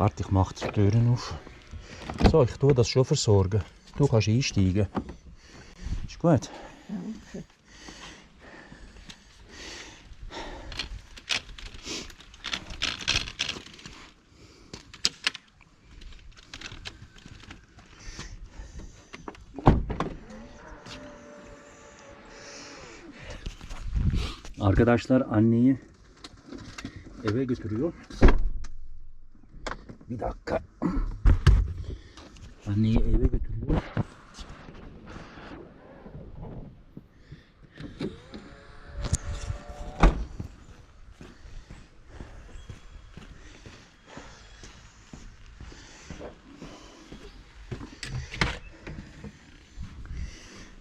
Warte, ich mache die Türen auf. So, ich tue das schon versorgen. Du kannst einsteigen. Ist gut? Arkadaşlar anneyi eve götürüyor. Bir dakika. Anneyi eve götürüyor.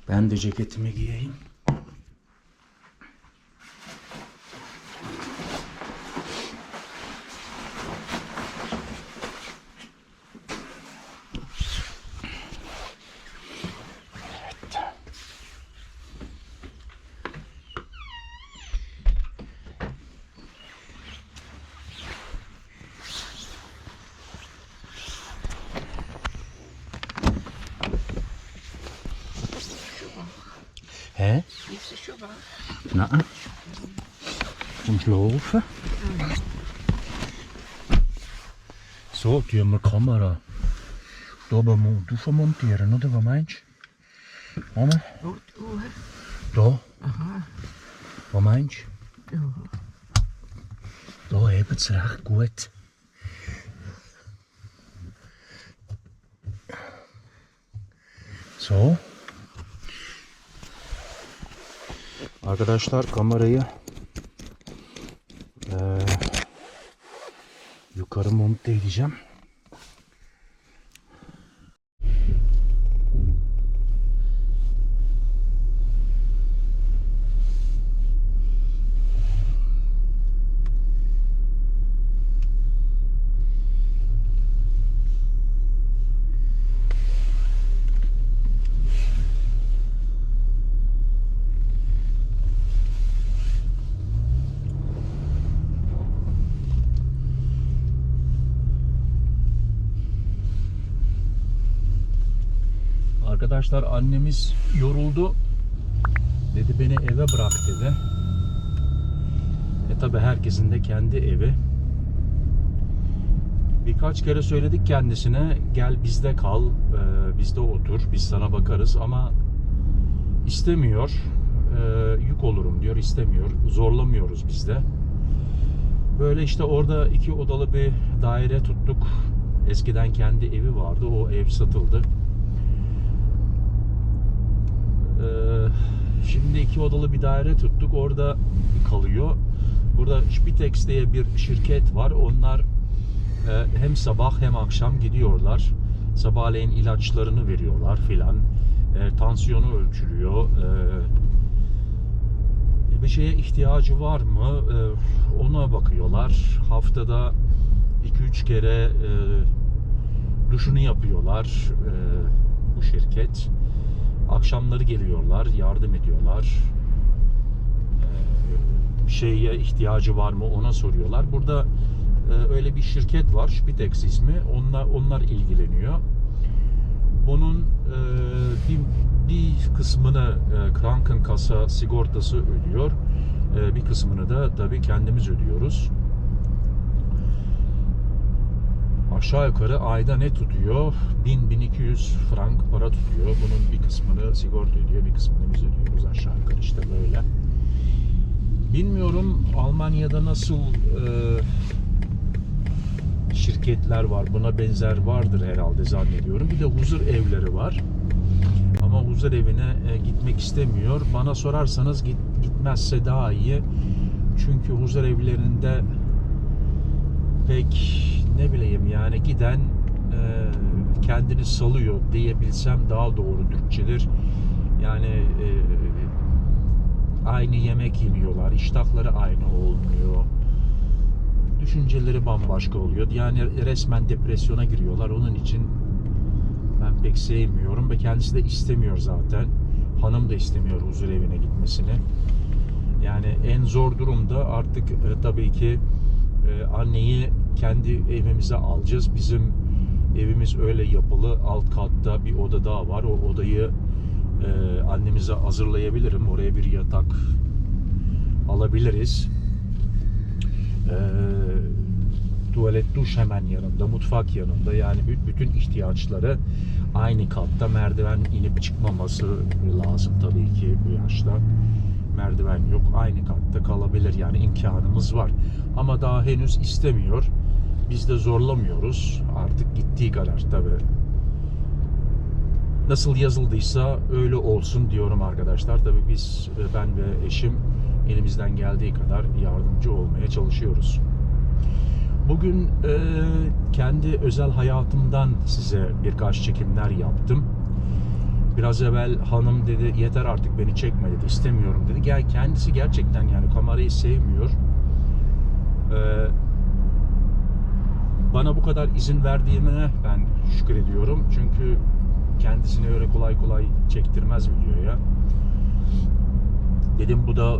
Ben de ceketimi giyeyim. Nein. Zum Schlafen. So, tun wir die Kamera da oben mo- drauf montieren, oder? Was meinst du? Mama? Da? Aha. Was meinst du? Ja. Da hebt es recht gut. So. Arkadaşlar kamerayı eee, yukarı monte edeceğim. Arkadaşlar annemiz yoruldu. Dedi beni eve bırak dedi. E tabi herkesin de kendi evi. Birkaç kere söyledik kendisine gel bizde kal, e, bizde otur, biz sana bakarız ama istemiyor. E, yük olurum diyor, istemiyor. Zorlamıyoruz biz de. Böyle işte orada iki odalı bir daire tuttuk. Eskiden kendi evi vardı. O ev satıldı. Ee, şimdi iki odalı bir daire tuttuk. Orada kalıyor. Burada Spitex diye bir şirket var. Onlar e, hem sabah hem akşam gidiyorlar. Sabahleyin ilaçlarını veriyorlar filan. E, tansiyonu ölçülüyor. E, bir şeye ihtiyacı var mı? E, ona bakıyorlar. Haftada 2-3 kere e, duşunu yapıyorlar e, bu şirket. Akşamları geliyorlar, yardım ediyorlar. Ee, Bir şeye ihtiyacı var mı ona soruyorlar. Burada e, öyle bir şirket var, Spitex ismi. Onlar onlar ilgileniyor. Bunun e, bir, bir kısmını e, Krankenkassa sigortası ödüyor. Bir kısmını da tabii kendimiz ödüyoruz. Aşağı yukarı ayda ne tutuyor? 1000-1200 frank para tutuyor. Bunun bir kısmını sigorta ödüyor, bir kısmını biz ödüyoruz aşağı yukarı işte böyle. Bilmiyorum Almanya'da nasıl e, şirketler var. Buna benzer vardır herhalde zannediyorum. Bir de huzur evleri var. Ama huzur evine e, gitmek istemiyor. Bana sorarsanız git, gitmezse daha iyi. Çünkü huzur evlerinde pek ne bileyim yani giden e, kendini salıyor diyebilsem daha doğru Türkçedir. Yani e, aynı yemek yemiyorlar, iştahları aynı olmuyor. Düşünceleri bambaşka oluyor. Yani resmen depresyona giriyorlar. Onun için ben pek sevmiyorum ve kendisi de istemiyor zaten. Hanım da istemiyor huzur evine gitmesini. Yani en zor durumda artık e, tabii ki e, anneyi kendi evimize alacağız. Bizim evimiz öyle yapılı. Alt katta bir oda daha var. O odayı e, annemize hazırlayabilirim. Oraya bir yatak alabiliriz. E, tuvalet duş hemen yanında, mutfak yanında. Yani bü- bütün ihtiyaçları aynı katta merdiven inip çıkmaması lazım tabii ki bu yaşta. Merdiven yok. Aynı katta kalabilir. Yani imkanımız var. Ama daha henüz istemiyor. Biz de zorlamıyoruz. Artık gittiği kadar tabii. Nasıl yazıldıysa öyle olsun diyorum arkadaşlar. Tabii biz e, ben ve eşim elimizden geldiği kadar yardımcı olmaya çalışıyoruz. Bugün e, kendi özel hayatımdan size birkaç çekimler yaptım. Biraz evvel hanım dedi yeter artık beni çekme dedi istemiyorum dedi. Gel kendisi gerçekten yani kamerayı sevmiyor. E, bana bu kadar izin verdiğine ben şükrediyorum. Çünkü kendisini öyle kolay kolay çektirmez videoya. Dedim bu da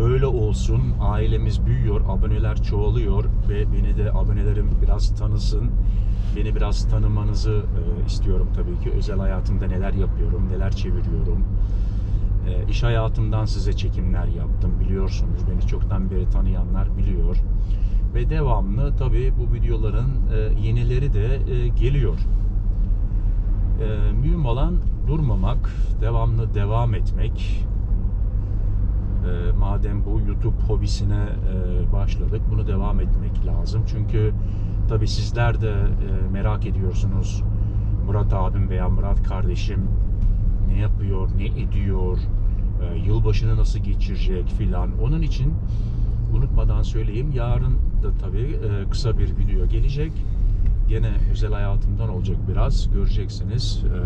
böyle olsun. Ailemiz büyüyor, aboneler çoğalıyor ve beni de abonelerim biraz tanısın. Beni biraz tanımanızı e, istiyorum tabii ki. Özel hayatımda neler yapıyorum, neler çeviriyorum. E, iş hayatımdan size çekimler yaptım biliyorsunuz. Beni çoktan beri tanıyanlar biliyor. Ve devamlı tabii bu videoların e, yenileri de e, geliyor. E, mühim olan durmamak, devamlı devam etmek. E, madem bu YouTube hobisine e, başladık, bunu devam etmek lazım. Çünkü tabii sizler de e, merak ediyorsunuz. Murat abim veya Murat kardeşim ne yapıyor, ne ediyor, e, yılbaşını nasıl geçirecek filan. Onun için unutmadan söyleyeyim. Yarın da tabii e, kısa bir video gelecek. Gene özel hayatımdan olacak biraz. Göreceksiniz. E,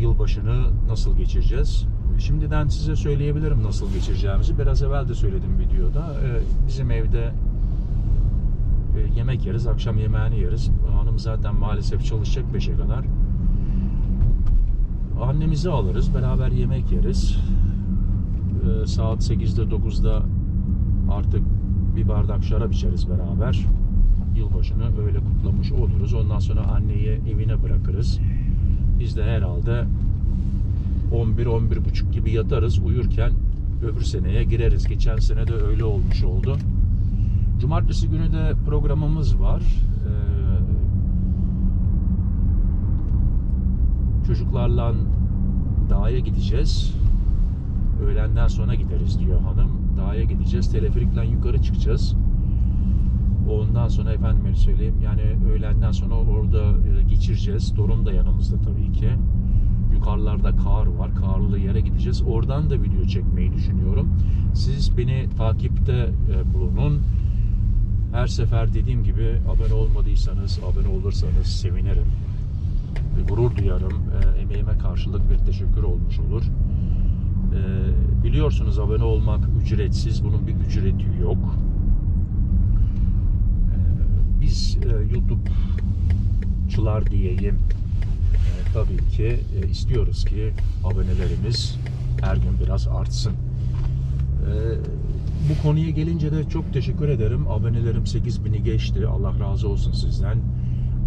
yılbaşını nasıl geçireceğiz. Şimdiden size söyleyebilirim nasıl geçireceğimizi. Biraz evvel de söyledim videoda. E, bizim evde e, yemek yeriz, akşam yemeğini yeriz. Hanım zaten maalesef çalışacak 5'e kadar. Annemizi alırız, beraber yemek yeriz. E, saat 8'de 9'da artık bir bardak şarap içeriz beraber. Yılbaşını öyle kutlamış oluruz. Ondan sonra anneyi evine bırakırız. Biz de herhalde 11-11.30 gibi yatarız. Uyurken öbür seneye gireriz. Geçen sene de öyle olmuş oldu. Cumartesi günü de programımız var. Ee, çocuklarla dağa gideceğiz. Öğlenden sonra gideriz diyor hanım. Dağa gideceğiz. Teleferikle yukarı çıkacağız. Ondan sonra efendime söyleyeyim yani öğlenden sonra orada e, geçireceğiz. Dorun da yanımızda tabii ki. Yukarılarda kar var. Karlı yere gideceğiz. Oradan da video çekmeyi düşünüyorum. Siz beni takipte e, bulunun. Her sefer dediğim gibi abone olmadıysanız, abone olursanız sevinirim. Ve gurur duyarım. E, emeğime karşılık bir teşekkür olmuş olur. E, biliyorsunuz abone olmak ücretsiz. Bunun bir ücreti yok. E, biz e, YouTube'çular diyeyim. Tabii ki e, istiyoruz ki abonelerimiz her gün biraz artsın. E, bu konuya gelince de çok teşekkür ederim. Abonelerim 8000'i geçti. Allah razı olsun sizden.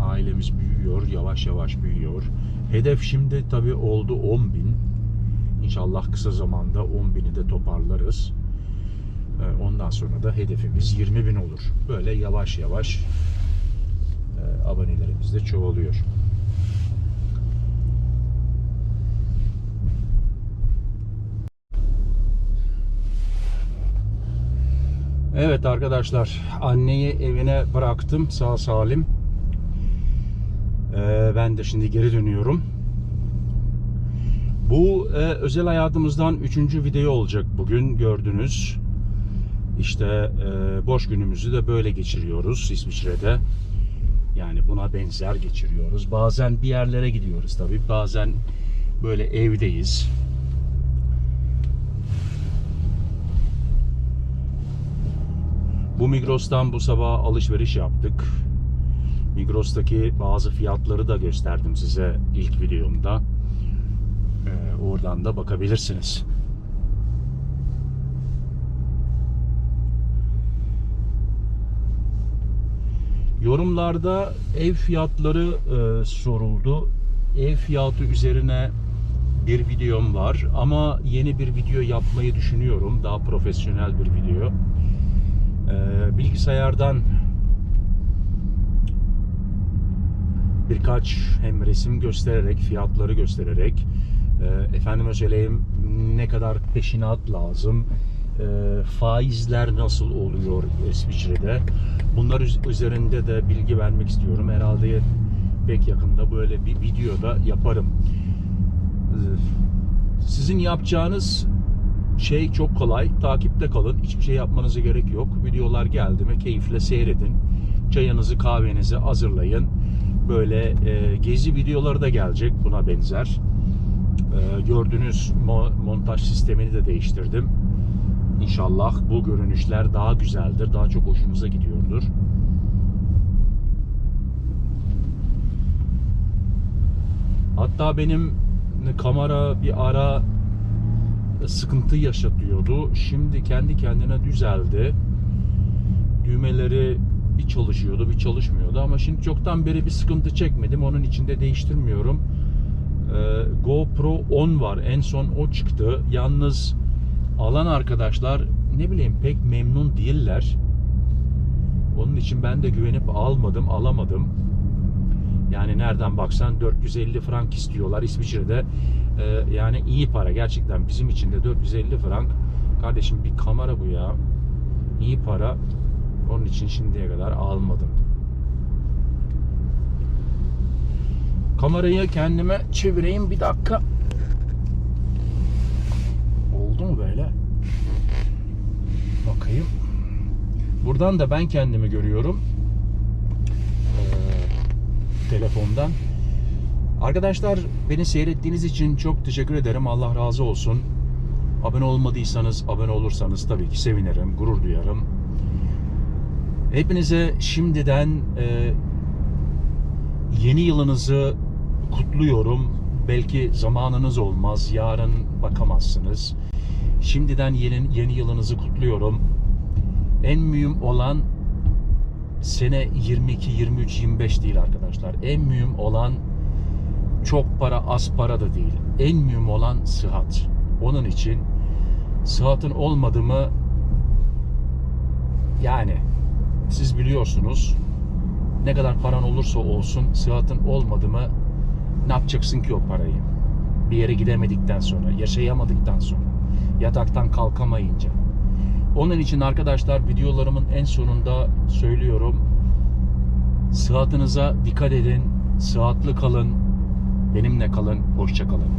Ailemiz büyüyor, yavaş yavaş büyüyor. Hedef şimdi tabii oldu 10.000. İnşallah kısa zamanda 10.000'i de toparlarız. E, Ondan sonra da hedefimiz 20.000 olur. Böyle yavaş yavaş e, abonelerimiz de çoğalıyor. Evet arkadaşlar anneyi evine bıraktım sağ salim. Ee, ben de şimdi geri dönüyorum. Bu e, özel hayatımızdan üçüncü video olacak bugün gördünüz. İşte e, boş günümüzü de böyle geçiriyoruz İsviçre'de. Yani buna benzer geçiriyoruz. Bazen bir yerlere gidiyoruz tabii. Bazen böyle evdeyiz. Bu Migros'tan bu sabah alışveriş yaptık. Migros'taki bazı fiyatları da gösterdim size ilk videomda. Ee, oradan da bakabilirsiniz. Yorumlarda ev fiyatları e, soruldu. Ev fiyatı üzerine bir videom var ama yeni bir video yapmayı düşünüyorum. Daha profesyonel bir video. E, bilgisayardan birkaç hem resim göstererek, fiyatları göstererek, e, efendime söyleyeyim ne kadar peşinat lazım, e, faizler nasıl oluyor İsviçre'de. Bunlar üz- üzerinde de bilgi vermek istiyorum. Herhalde pek yakında böyle bir video da yaparım. E, Sizin yapacağınız şey çok kolay. Takipte kalın. Hiçbir şey yapmanıza gerek yok. Videolar geldi mi keyifle seyredin. Çayınızı kahvenizi hazırlayın. Böyle e, gezi videoları da gelecek buna benzer. E, gördüğünüz mo- montaj sistemini de değiştirdim. İnşallah bu görünüşler daha güzeldir. Daha çok hoşunuza gidiyordur. Hatta benim kamera bir ara sıkıntı yaşatıyordu. Şimdi kendi kendine düzeldi. Düğmeleri bir çalışıyordu, bir çalışmıyordu ama şimdi çoktan beri bir sıkıntı çekmedim. Onun için de değiştirmiyorum. Ee, GoPro 10 var. En son o çıktı. Yalnız alan arkadaşlar ne bileyim pek memnun değiller. Onun için ben de güvenip almadım, alamadım. Yani nereden baksan 450 frank istiyorlar İsviçre'de. Ee, yani iyi para gerçekten bizim için de 450 frank. Kardeşim bir kamera bu ya. İyi para. Onun için şimdiye kadar almadım. Kamerayı kendime çevireyim bir dakika. Oldu mu böyle? Bakayım. Buradan da ben kendimi görüyorum. Telefondan. Arkadaşlar beni seyrettiğiniz için çok teşekkür ederim. Allah razı olsun. Abone olmadıysanız abone olursanız tabii ki sevinirim, gurur duyarım. Hepinize şimdiden e, yeni yılınızı kutluyorum. Belki zamanınız olmaz, yarın bakamazsınız. Şimdiden yeni, yeni yılınızı kutluyorum. En mühim olan sene 22, 23, 25 değil arkadaşlar. En mühim olan çok para, az para da değil. En mühim olan sıhhat. Onun için sıhhatın olmadı mı yani siz biliyorsunuz ne kadar paran olursa olsun sıhhatın olmadı mı ne yapacaksın ki o parayı? Bir yere gidemedikten sonra, yaşayamadıktan sonra, yataktan kalkamayınca. Onun için arkadaşlar videolarımın en sonunda söylüyorum. Sıhhatınıza dikkat edin. Sıhhatli kalın. Benimle kalın. Hoşça kalın.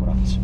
Murat.